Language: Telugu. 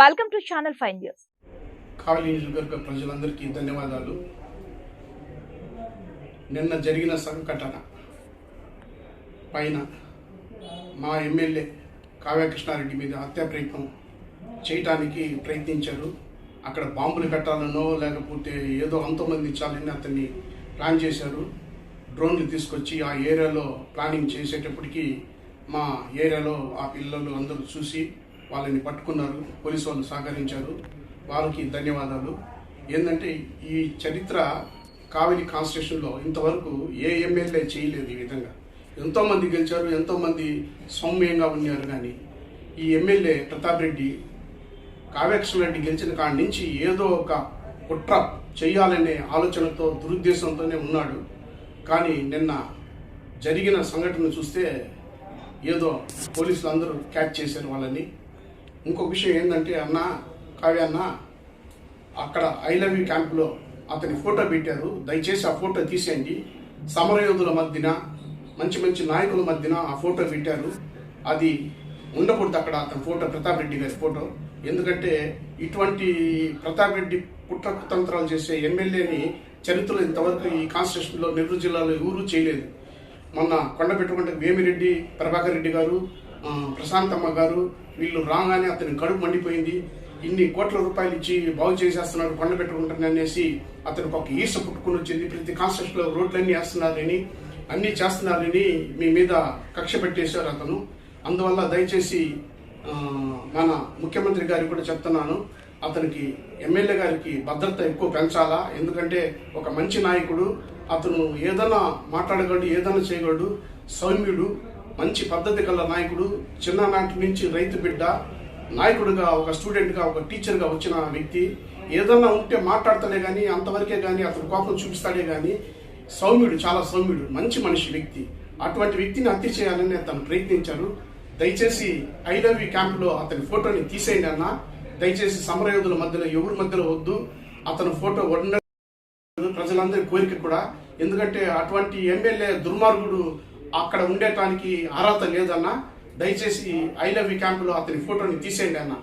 Welcome to channel five news Kavali నియోజకవర్గ ప్రజలందరికీ ధన్యవాదాలు. నిన్న జరిగిన సంఘటన పైన మా ఎమ్మెల్యే కావ్యకృష్ణారెడ్డి మీద హత్యా ప్రయత్నం చేయటానికి ప్రయత్నించారు. అక్కడ బాంబులు పెట్టాలనో లేకపోతే ఏదో అంతమందించాలని అతన్ని ప్లాన్ చేశారు. డ్రోన్లు తీసుకొచ్చి ఆ ఏరియాలో ప్లానింగ్ చేసేటప్పటికి మా ఏరియాలో ఆ పిల్లలు అందరూ చూసి వాళ్ళని పట్టుకున్నారు పోలీసు వాళ్ళు సహకరించారు. వాళ్ళకి ధన్యవాదాలు. ఏంటంటే ఈ చరిత్ర కావిలి కాన్స్టిట్యూషన్లో ఇంతవరకు ఏ ఎమ్మెల్యే చేయలేదు ఈ విధంగా. ఎంతోమంది గెలిచారు ఎంతోమంది సౌమ్యంగా ఉన్నారు కానీ ఈ ఎమ్మెల్యే ప్రతాప్ రెడ్డి కావ్యకృష్ణ రెడ్డి గెలిచిన కాడి నుంచి ఏదో ఒక కుట్ర చేయాలనే ఆలోచనతో దురుద్దేశంతోనే ఉన్నాడు. కానీ నిన్న జరిగిన సంఘటన చూస్తే ఏదో పోలీసులు అందరూ క్యాచ్ చేశారు వాళ్ళని. ఇంకొక విషయం ఏంటంటే అన్న కావ్య అన్న అక్కడ ఐ లవ్ యూ క్యాంప్లో అతని ఫోటో పెట్టారు. దయచేసి ఆ ఫోటో తీసేయండి. సమరయోధుల మధ్యన మంచి మంచి నాయకుల మధ్యన ఆ ఫోటో పెట్టారు. అది ఉండకూడదు అక్కడ అతని ఫోటో ప్రతాప్ రెడ్డి గారి ఫోటో. ఎందుకంటే ఇటువంటి ప్రతాప్ రెడ్డి కుట్ర కుతంత్రాలు చేసే ఎమ్మెల్యేని చరిత్రలో ఇంతవరకు ఈ కాన్స్టిట్యూషన్లో నెల్లూరు జిల్లాలో ఎవరూ చేయలేదు. మొన్న కొండపెట్టుకుంటే వేమిరెడ్డి ప్రభాకర్ రెడ్డి గారు ప్రశాంతమ్మ గారు వీళ్ళు రాగానే అతని కడుపు మండిపోయింది. ఇన్ని కోట్ల రూపాయలు ఇచ్చి బాగు చేసేస్తున్నారు కొండ పెట్టుకుంటారని అనేసి అతనికి ఒక ఈర్ష పుట్టుకుని వచ్చింది. ప్రతి కాన్స్టిట్యూషన్లో రోడ్లన్నీ వేస్తున్నారని అన్నీ చేస్తున్నారని మీ మీద కక్ష పెట్టేశారు అతను. అందువల్ల దయచేసి మన ముఖ్యమంత్రి గారికి కూడా చెప్తున్నాను అతనికి ఎమ్మెల్యే గారికి భద్రత ఎక్కువ పెంచాలా? ఎందుకంటే ఒక మంచి నాయకుడు అతను ఏదైనా మాట్లాడగలడు ఏదైనా చేయగలడు సౌమ్యుడు మంచి పద్ధతి గల నాయకుడు చిన్ననాటి నుంచి రైతు బిడ్డ నాయకుడిగా ఒక స్టూడెంట్గా ఒక టీచర్గా వచ్చిన వ్యక్తి. ఏదన్నా ఉంటే మాట్లాడతానే కానీ అంతవరకే కానీ అతను కోపం చూపిస్తాడే కానీ సౌమ్యుడు చాలా సౌమ్యుడు మంచి మనిషి వ్యక్తి. అటువంటి వ్యక్తిని హత్య చేయాలని అతను ప్రయత్నించారు దయచేసి ఐ లవ్ యూ క్యాంప్లో అతని ఫోటోని తీసేయండి అన్న. దయచేసి సమరయోధుల మధ్యలో ఎవరి మధ్యలో వద్దు. అతని ఫోటో ఉండ ప్రజలందరి కోరిక కూడా. ఎందుకంటే అటువంటి ఎమ్మెల్యే దుర్మార్గుడు అక్కడ ఉండేటానికి అర్హత లేదన్నా దయచేసి ఐ లవ్ యూ క్యాంపులో అతని ఫోటోని తీసేయండి అన్నా.